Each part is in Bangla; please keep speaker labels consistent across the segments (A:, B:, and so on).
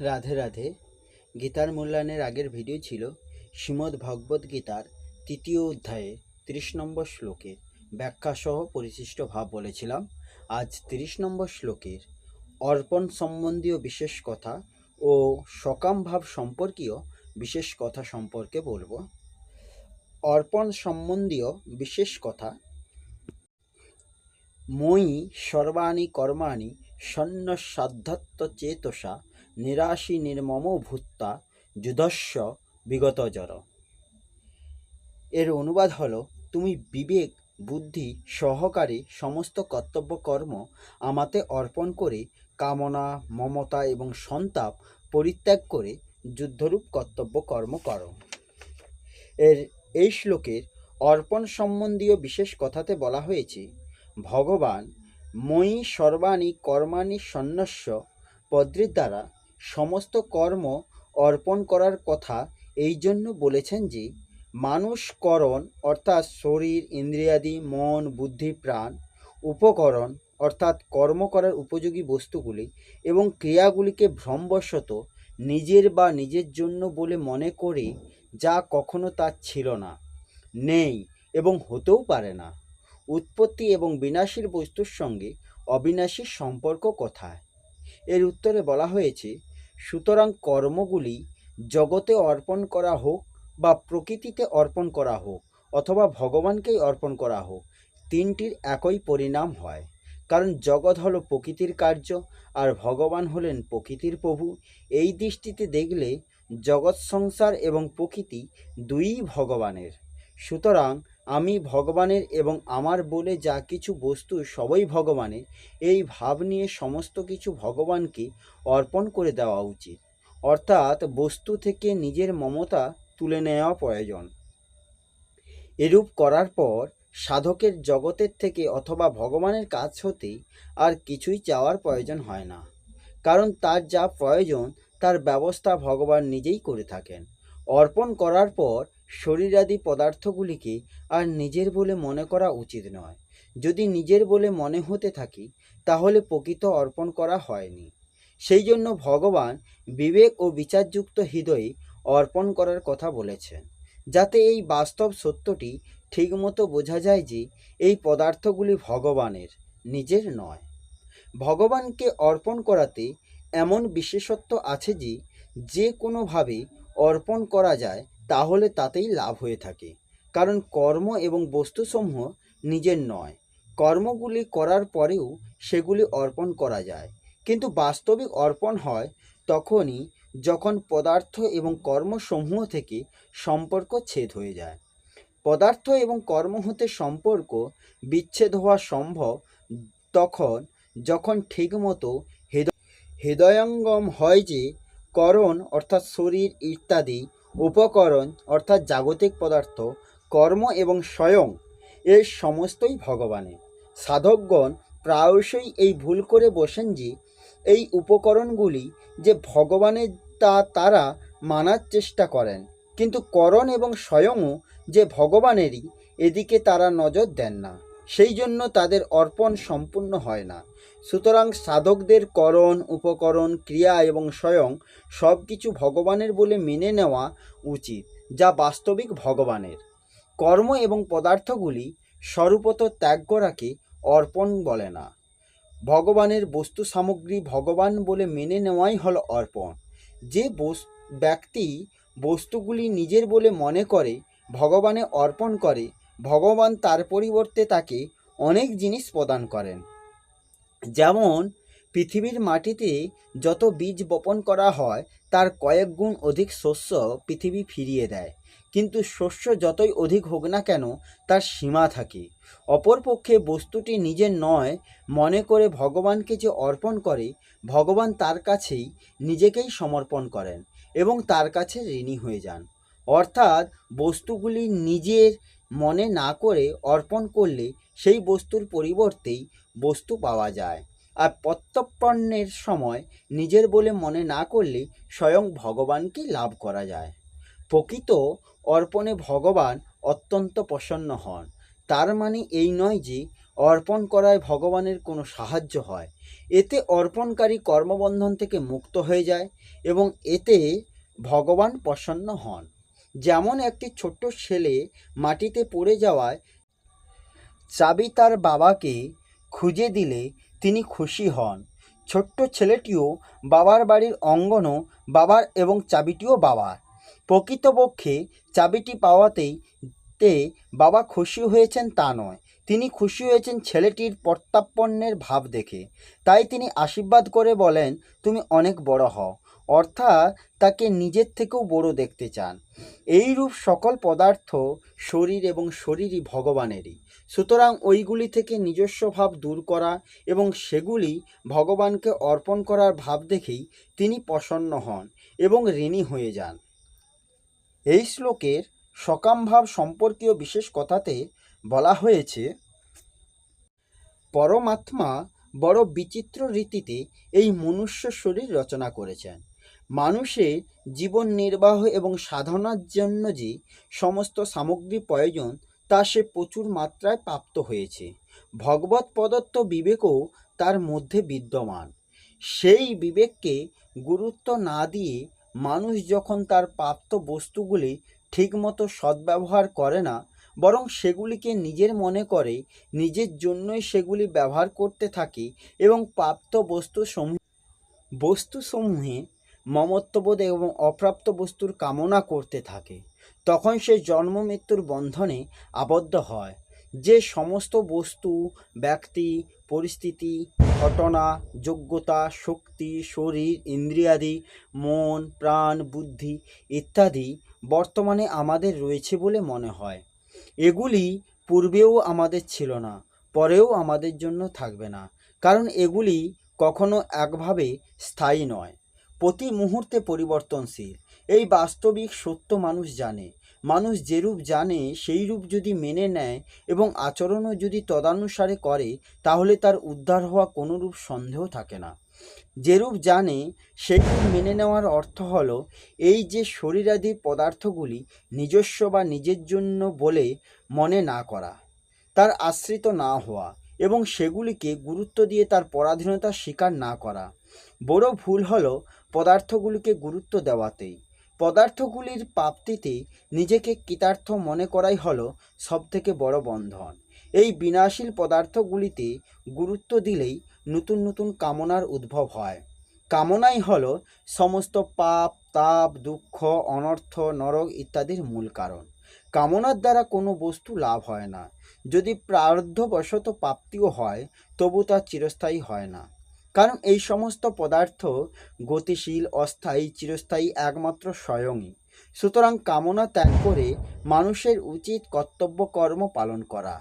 A: রাধে রাধে। গীতার মূল্যায়নের আগের ভিডিও ছিল শ্রীমদ্ ভগবদ্ গীতার তৃতীয় অধ্যায়ে তিরিশ নম্বর শ্লোকের ব্যাখ্যাসহ পরিশিষ্ট ভাব বলেছিলাম। আজ তিরিশ নম্বর শ্লোকের অর্পণ সম্বন্ধীয় বিশেষ কথা ও সকাম ভাব সম্পর্কীয় বিশেষ কথা সম্পর্কে বলব। অর্পণ সম্বন্ধীয় বিশেষ কথা মই সর্বাণি কর্মাণি সন্ন্যসাধ্যাত্ম চেতসা নিরাশি নির্মম ভূত্তা যুধস্য বিগত জর এর অনুবাদ হলো, তুমি বিবেক, বুদ্ধি, সহকারে, সমস্ত কর্তব্য কর্ম আমাতে অর্পণ করে কামনা, মমতা এবং সন্তাপ পরিত্যাগ করে যুদ্ধরূপ কর্তব্য কর্ম করো। এর এই শ্লোকের অর্পণ সম্বন্ধীয় বিশেষ কথাতে বলা হয়েছে, ভগবান মই সর্বাণী কর্মাণী সন্ন্যাস্য পদ্মের দ্বারা সমস্ত কর্ম অর্পণ করার কথা এই জন্য বলেছেন যে, মানুষ করণ, অর্থাৎ শরীর, ইন্দ্রিয়াদি, মন, বুদ্ধি, প্রাণ, উপকরণ, অর্থাৎ কর্ম করার উপযোগী বস্তুগুলি এবং ক্রিয়াগুলিকে ভ্রমবশত নিজের বা নিজের জন্য বলে মনে করে যা কখনো তার ছিল না, নেই এবং হতেও পারে না। উৎপত্তি এবং বিনাশীর বস্তুর সঙ্গে অবিনাশীর সম্পর্ক কোথায়? এর উত্তরে বলা হয়েছে, সুতরাং কর্মগুলি জগতে অর্পণ করা হোক বা প্রকৃতিতে অর্পণ করা হোক অথবা ভগবানকেই অর্পণ করা হোক, তিনটির একই পরিণাম হয়। কারণ জগৎ হলো প্রকৃতির কার্য আর ভগবান হলেন প্রকৃতির প্রভু। এই দৃষ্টিতে দেখলে জগৎ সংসার এবং প্রকৃতি দুই ভগবানের। সুতরাং আমি ভগবানের এবং আমার বলে যা কিছু বস্তু সবই ভগবানের, এই ভাব নিয়ে সমস্ত কিছু ভগবানকে অর্পণ করে দেওয়া উচিত। অর্থাৎ বস্তু থেকে নিজের মমতা তুলে নেওয়া প্রয়োজন। এরূপ করার পর সাধকের জগতের থেকে অথবা ভগবানের কাছ হতে আর কিছুই চাওয়ার প্রয়োজন হয় না। কারণ তার যা প্রয়োজন, তার ব্যবস্থা ভগবান নিজেই করে থাকেন। অর্পণ করার পর শরীরাদি পদার্থগুলিকে আর নিজের বলে মনে করা উচিত নয়। যদি নিজের বলে মনে হতে থাকি, তাহলে প্রকৃত অর্পণ করা হয়নি। সেই জন্য ভগবান বিবেক ও বিচারযুক্ত হৃদয়ে অর্পণ করার কথা বলেছেন, যাতে এই বাস্তব সত্যটি ঠিকমতো বোঝা যায় যে এই পদার্থগুলি ভগবানের, নিজের নয়। ভগবানকে অর্পণ করাতে এমন বিশেষত্ব আছে যে যে কোনোভাবে অর্পণ করা যায় তাহলে তাতেই লাভ হয়ে থাকে। কারণ কর্ম এবং বস্তুসমূহ নিজের নয়। কর্মগুলি করার পরেও সেগুলি অর্পণ করা যায়। কিন্তু বাস্তবিক অর্পণ হয় তখনই যখন পদার্থ এবং কর্মসমূহ থেকে সম্পর্ক ছেদ হয়ে যায়। পদার্থ এবং কর্ম হতে সম্পর্ক বিচ্ছেদ হওয়া সম্ভব তখন যখন ঠিকমতো হৃদয় হৃদয়ঙ্গম হয় যে, করণ অর্থাৎ শরীর ইত্যাদি উপকরণ, অর্থাৎ জাগতিক পদার্থ, কর্ম এবং স্বয়ং, এর সমস্তই ভগবানের। সাধকগণ প্রায়শই এই ভুল করে বসেন যে, এই উপকরণগুলি যে ভগবানের তা তারা মানার চেষ্টা করেন, কিন্তু করণ এবং স্বয়ংও যে ভগবানেরই, এদিকে তারা নজর দেন না। সেই জন্য তাদের অর্পণ সম্পূর্ণ হয় না। সুতরাং সাধকদের করণ, উপকরণ, ক্রিয়া এবং স্বয়ং সব কিছু ভগবানের বলে মেনে নেওয়া উচিত, যা বাস্তবিক ভগবানের। কর্ম এবং পদার্থগুলি স্বরূপত ত্যাগ করাকে অর্পণ বলে না। ভগবানের বস্তু সামগ্রী ভগবান বলে মেনে নেওয়াই হল অর্পণ। যে ব্যক্তি বস্তুগুলি নিজের বলে মনে করে, ভগবানে অর্পণ করে ভগবান তার পরিবর্তে তাকে অনেক জিনিস প্রদান করেন। যেমন, পৃথিবীর মাটিতে যত বীজ বপন করা হয়, তার কয়েক গুণ অধিক শস্য পৃথিবী ফিরিয়ে দেয়। কিন্তু শস্য যতই অধিক হোক না কেন, তার সীমা থাকে। অপরপক্ষে বস্তুটি নিজের নয়, মনে করে ভগবানকে যে অর্পণ করে, ভগবান তার কাছেই নিজেকেই সমর্পণ করেন এবং তার কাছে ঋণী হয়ে যান। অর্থাৎ, বস্তুগুলি নিজের মনে না করে অর্পণ করলে সেই বস্তুর পরিবর্তেই বস্তু পাওয়া যায়। আর প্রত্যর্পণের সময় নিজের বলে মনে না করলে স্বয়ং ভগবানকে লাভ করা যায়। প্রকৃত অর্পণে ভগবান অত্যন্ত প্রসন্ন হন। তার মানে এই নয় যে অর্পণ করায় ভগবানের কোনো সাহায্য হয়। এতে অর্পণকারী কর্মবন্ধন থেকে মুক্ত হয়ে যায় এবং এতে ভগবান প্রসন্ন হন। যেমন একটি ছোট্ট ছেলে মাটিতে পড়ে যাওয়ায় চাবি তার বাবাকে খুঁজে দিলে তিনি খুশি হন। ছোট্ট ছেলেটিও বাবার বাড়ির অঙ্গনও বাবার এবং চাবিটিও বাবার। প্রকৃতপক্ষে চাবিটি পাওয়াতেই তে বাবা খুশি হয়েছেন তা নয়। তিনি খুশি হয়েছেন ছেলেটির প্রত্যাপন্নের ভাব দেখে। তাই তিনি আশীর্বাদ করে বলেন, তুমি অনেক বড় হও। অর্থাৎ তাকে নিজের থেকেও বড় দেখতে চান। এইরূপ সকল পদার্থ শরীর এবং শরীরই ভগবানেরই। সুতরাং ওইগুলি থেকে নিজস্ব ভাব দূর করা এবং সেগুলি ভগবানকে অর্পণ করার ভাব দেখেই তিনি প্রসন্ন হন এবং ঋণী হয়ে যান। এই শ্লোকের সকাম ভাব সম্পর্কীয় বিশেষ কথাতে বলা হয়েছে, পরমাত্মা বড় বিচিত্র রীতিতে এই মনুষ্য শরীর রচনা করেছেন। মানুষের জীবন নির্বাহ এবং সাধনার জন্য যে সমস্ত সামগ্রী প্রয়োজন, তা সে প্রচুর মাত্রায় প্রাপ্ত হয়েছে। ভগবত প্রদত্ত বিবেকও তার মধ্যে বিদ্যমান। সেই বিবেককে গুরুত্ব না দিয়ে মানুষ যখন তার প্রাপ্ত বস্তুগুলি ঠিকমতো সদ্ব্যবহার করে না, বরং সেগুলিকে নিজের মনে করে, নিজের জন্যই সেগুলি ব্যবহার করতে থাকে এবং প্রাপ্ত বস্তু সমূহ বস্তুসমূহে মমত্ববোধ এবং অপ্রাপ্ত বস্তুর কামনা করতে থাকে। তখন সে জন্ম মৃত্যুর বন্ধনে আবদ্ধ হয়। যে সমস্ত বস্তু, ব্যক্তি, পরিস্থিতি, ঘটনা, যোগ্যতা, শক্তি, শরীর, ইন্দ্রিয়াদি, মন, প্রাণ, বুদ্ধি ইত্যাদি বর্তমানে আমাদের রয়েছে বলে মনে হয়। এগুলি পূর্বেও আমাদের ছিল না, পরেও আমাদের জন্য থাকবে না, কারণ এগুলি কখনো একভাবে স্থায়ী নয়। প্রতি মুহূর্তে পরিবর্তনশীল। এই বাস্তবিক সত্য মানুষ জানে। মানুষ যেরূপ জানে, সেই রূপ যদি মেনে নেয় এবং আচরণও যদি তদানুসারে করে, তাহলে তার উদ্ধার হওয়া কোনোরূপ সন্দেহ থাকে না। যেরূপ জানে সেরূপ মেনে নেওয়ার অর্থ হলো, এই যে শরীরাদি পদার্থগুলি নিজস্ব বা নিজের জন্য বলে মনে না করা, তার আশ্রিত না হওয়া এবং সেগুলিকে গুরুত্ব দিয়ে তার পরাধীনতা স্বীকার না করা। বড় ভুল হলো পদার্থগুলিকে গুরুত্ব দেওয়াতেই। পদার্থগুলির প্রাপ্তিতে নিজেকে কৃতার্থ মনে করাই হলো সবথেকে বড় বন্ধন। এই বিনাশীল পদার্থগুলিতে গুরুত্ব দিলেই নতুন নতুন কামনার উদ্ভব হয়। কামনাই হল সমস্ত পাপ, তাপ, দুঃখ, অনর্থ, নরক ইত্যাদির মূল কারণ। কামনার দ্বারা কোনো বস্তু লাভ হয় না। যদি প্রার্ধবশত প্রাপ্তিও হয়, তবু তা চিরস্থায়ী হয় না। কারণ এই সমস্ত পদার্থ গতিশীল, অস্থায়ী, চিরস্থায়ী, একমাত্র স্বয়ংই। সুতরাং কামনা ত্যাগ করে মানুষের উচিত কর্তব্য কর্ম পালন করা।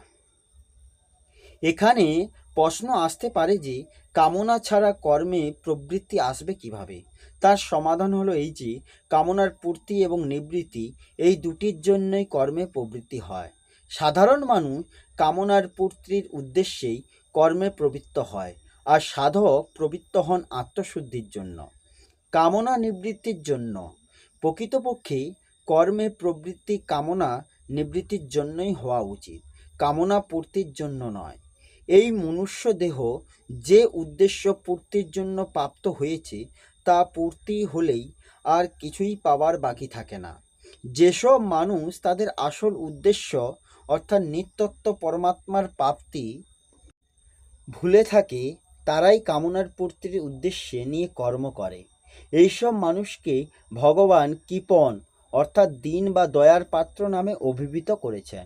A: এখানে প্রশ্ন আসতে পারে যে, কামনা ছাড়া কর্মে প্রবৃত্তি আসবে কীভাবে? তার সমাধান হলো এই যে, কামনার পূর্তি এবং নিবৃত্তি এই দুটির জন্যই কর্মে প্রবৃত্তি হয়। সাধারণ মানুষ কামনার পূর্তির উদ্দেশ্যেই কর্মে প্রবৃত্ত হয়। আর সাধক প্রবৃত্ত হন আত্মশুদ্ধির জন্য, কামনা নিবৃত্তির জন্য। প্রকৃতপক্ষে কর্মে প্রবৃত্তি কামনা নিবৃত্তির জন্যই হওয়া উচিত, কামনা পূর্তির জন্য নয়। এই মনুষ্য দেহ যে উদ্দেশ্য পূর্তির জন্য প্রাপ্ত হয়েছে, তা পূর্তি হলেই আর কিছুই পাওয়ার বাকি থাকে না। যেসব মানুষ তাদের আসল উদ্দেশ্য, অর্থাৎ নিত্যত্ব পরমাত্মার প্রাপ্তি, ভুলে থাকে তারাই কামনার পূর্তির উদ্দেশ্যে নিয়ে কর্ম করে। এইসব মানুষকে ভগবান কৃপণ, অর্থাৎ দিন বা দয়ার পাত্র নামে অভিহিত করেছেন।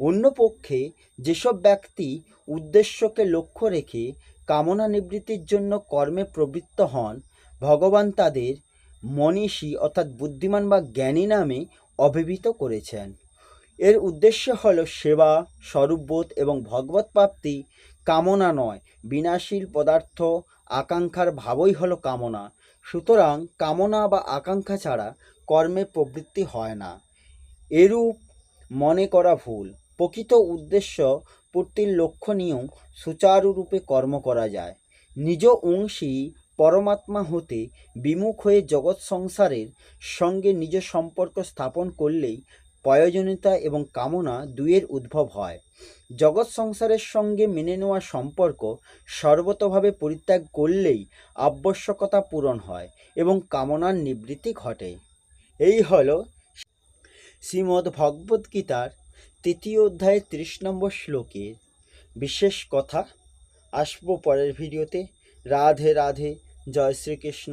A: অন্য পক্ষে যেসব ব্যক্তি উদ্দেশ্যকে লক্ষ্য রেখে কামনা নিবৃত্তির জন্য কর্মে প্রবৃত্ত হন, ভগবান তাদের মনীষী অর্থাৎ বুদ্ধিমান বা জ্ঞানী নামে অভিহিত করেছেন। এর উদ্দেশ্য হল সেবা, স্বরূপবোধ এবং ভগবত প্রাপ্তি কামনা নয়, বিনাশীল পদার্থ আকাঙ্ক্ষার ভাবই হলো কামনা। সুতরাং কামনা বা আকাঙ্ক্ষা ছাড়া কর্মে প্রবৃত্তি হয় না। এরূপ মনে করা ভুল। প্রকৃত উদ্দেশ্য পূর্তির লক্ষ্য নিয়েও সুচারুরূপে কর্ম করা যায়। নিজ অংশী পরমাত্মা হতে বিমুখ হয়ে জগৎ সংসারের সঙ্গে নিজ সম্পর্ক স্থাপন করলেই প্রয়োজনীয়তা এবং কামনা দুইয়ের উদ্ভব হয়। জগৎ সংসারের সঙ্গে মেনে নেওয়া সম্পর্ক সর্বতভাবে পরিত্যাগ করলেই আবশ্যকতা পূরণ হয় এবং কামনার নিবৃত্তি ঘটে। এই হল শ্রীমদ্ ভগবদ্ গীতার তৃতীয় অধ্যায়ের ত্রিশ নম্বর শ্লোকের বিশেষ কথা, আসব পরের ভিডিওতে। রাধে রাধে, জয় শ্রীকৃষ্ণ,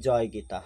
A: জয় গীতা।